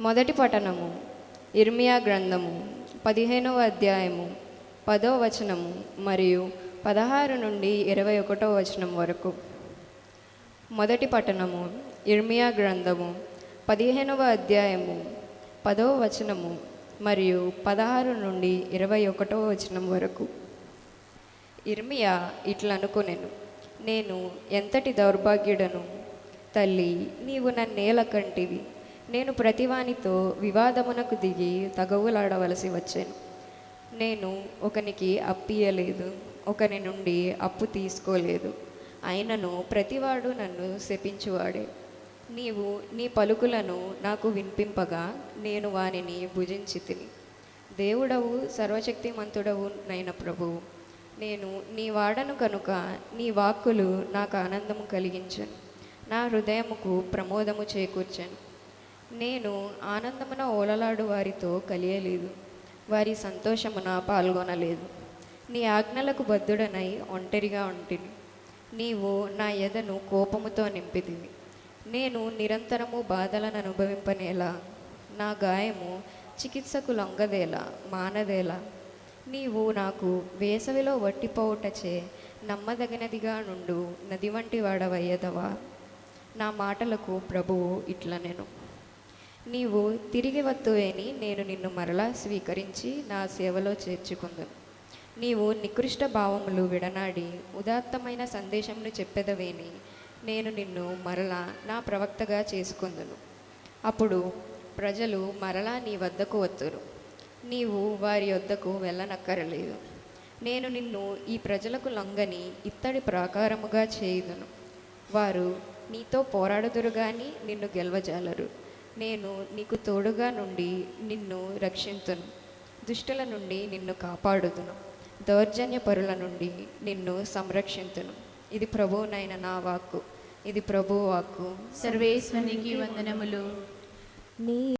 మొదటి పఠనము ఇర్మియా గ్రంథము పదిహేనవ అధ్యాయము పదో వచనము మరియు పదహారు నుండి ఇరవై ఒకటో వచనం వరకు. మొదటి పట్టణము ఇర్మియా గ్రంథము పదిహేనవ అధ్యాయము పదో వచనము మరియు పదహారు నుండి ఇరవై ఒకటో వచనం వరకు. ఇర్మియా ఇట్లనుకునేను నేను ఎంతటి దౌర్భాగ్యుడను? తల్లి నీవు నన్నేల కంటివి. నేను ప్రతివానితో వివాదమునకు దిగి తగవులాడవలసి వచ్చాను. నేను ఒకనికి అప్పియలేదు ఒకని నుండి అప్పు తీసుకోలేదు. అయినను ప్రతివాడు నన్ను శపించువాడే. నీవు నీ పలుకులను నాకు వినిపింపగా నేను వానిని భుజించి తిని దేవుడవు సర్వశక్తిమంతుడవు నైన ప్రభువు నేను నీ వాడను కనుక నీ వాక్కులు నాకు ఆనందము కలిగించను. నా హృదయముకు ప్రమోదము చేకూర్చాను. నేను ఆనందమున ఓలలాడు వారితో కలియలేదు. వారి సంతోషమున పాల్గొనలేదు. నీ ఆజ్ఞలకు బద్ధుడనై ఒంటరిగా ఉంటిని. నీవు నా ఎదను కోపముతో నింపితివి. నేను నిరంతరము బాధలను అనుభవింపనేలా. నా గాయము చికిత్సకు లొంగదేలా మానదేలా. నీవు నాకు వేసవిలో వట్టిపోవుటచే నమ్మదగినదిగా నుండు నది వంటి వాడవయ్యదవా? నా మాటలకు ప్రభువు ఇట్ల నేను నీవు తిరిగి వత్తువేని నేను నిన్ను మరలా స్వీకరించి నా సేవలో చేర్చుకుందును నీవు నికృష్ట భావములు విడనాడి ఉదాత్తమైన సందేశమును చెప్పెదవేని నేను నిన్ను మరలా నా ప్రవక్తగా చేసుకుందును. అప్పుడు ప్రజలు మరలా నీ వద్దకు వత్తురు. నీవు వారి వద్దకు వెళ్ళనక్కరలేదు. నేను నిన్ను ఈ ప్రజలకు లొంగని ఇత్తడి ప్రాకారముగా చేయుదును. వారు నీతో పోరాడుదురు కానీ నిన్ను గెలవజాలరు. నేను నీకు తోడుగా నుండి నిన్ను రక్షింతును. దుష్టుల నుండి నిన్ను కాపాడుదును. దౌర్జన్య పరుల నుండి నిన్ను సంరక్షింతును. ఇది ప్రభువునైన నా వాక్కు. ఇది ప్రభు వాక్కు. సర్వేశ్వనికి వందనములు. నీ